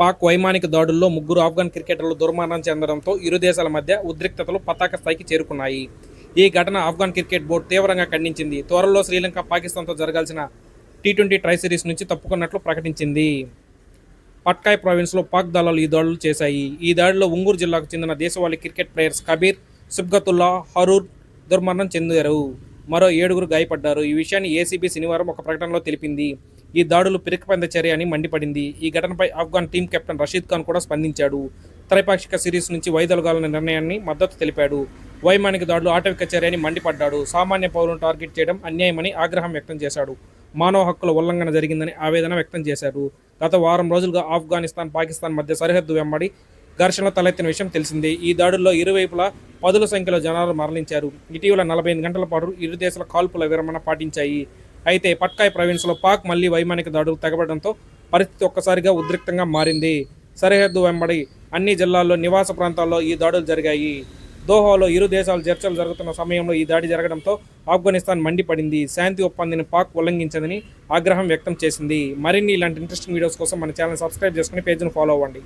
పాక్ వైమానిక దాడుల్లో ముగ్గురు ఆఫ్ఘన్ క్రికెటర్లు దుర్మరణం చెందడంతో ఇరు దేశాల మధ్య ఉద్రిక్తతలు పతాక స్థాయికి చేరుకున్నాయి. ఈ ఘటన ఆఫ్ఘన్ క్రికెట్ బోర్డు తీవ్రంగా ఖండించింది. త్వరలో శ్రీలంక పాకిస్తాన్తో జరగాల్సిన టీ ట్వంటీ ట్రై సిరీస్ నుంచి తప్పుకున్నట్లు ప్రకటించింది. పట్కాయ్ ప్రావిన్స్లో పాక్ దళాలు ఈ దాడులు చేశాయి. ఈ దాడిలో ఉంగూరు జిల్లాకు చెందిన దేశవాళీ క్రికెట్ ప్లేయర్స్ కబీర్ సుబ్గతుల్లా హరూర్ దుర్మరణం చెందారు. మరో ఏడుగురు గాయపడ్డారు. ఈ విషయాన్ని ఏసీబీ శనివారం ఒక ప్రకటనలో తెలిపింది. ఈ దాడులు పిరికిపంద చర్య అని మండిపడింది. ఈ ఘటనపై Afghan team captain Rashid Khan కూడా స్పందించాడు. త్రైపాక్షిక సిరీస్ నుంచి వైదొలగాలన్న నిర్ణయాన్ని మద్దతు తెలిపాడు. వైమానిక దాడులు ఆటవిక చర్య అని మండిపడ్డాడు. సామాన్య పౌరులను టార్గెట్ చేయడం అన్యాయమని ఆగ్రహం వ్యక్తం చేశాడు. మానవ హక్కుల ఉల్లంఘన జరిగిందని ఆవేదన వ్యక్తం చేశారు గత వారం రోజులుగా ఆఫ్ఘనిస్తాన్ పాకిస్తాన్ మధ్య సరిహద్దు వెంబడి ఘర్షణలు తలెత్తిన విషయం తెలిసిందే. ఈ దాడుల్లో ఇరువైపులా పదుల సంఖ్యలో జనాలు మరణించారు. ఇటీవల నలభై ఎనిమిది గంటల పాటు ఇరు దేశాల కాల్పుల విరమణ పాటించాయి. అయితే పట్కాయ్ ప్రావిన్స్లో పాక్ మళ్ళీ వైమానిక దాడులు తెగబడంతో పరిస్థితి ఒక్కసారిగా ఉద్రిక్తంగా మారింది. సరిహద్దు వెంబడి అన్ని జిల్లాల్లో నివాస ప్రాంతాల్లో ఈ దాడులు జరిగాయి. దోహాలో ఇరు దేశాలు చర్చలు జరుగుతున్న సమయంలో ఈ దాడి జరగడంతో ఆఫ్ఘనిస్తాన్ మండిపడింది. శాంతి ఒప్పందాన్ని పాక్ ఉల్లంఘించిందని ఆగ్రహం వ్యక్తం చేసింది. మరిన్ని ఇలాంటి ఇంట్రెస్టింగ్ వీడియోస్ కోసం మన ఛానల్ సబ్స్క్రైబ్ చేసుకుని పేజ్ను ఫాలో అవ్వండి.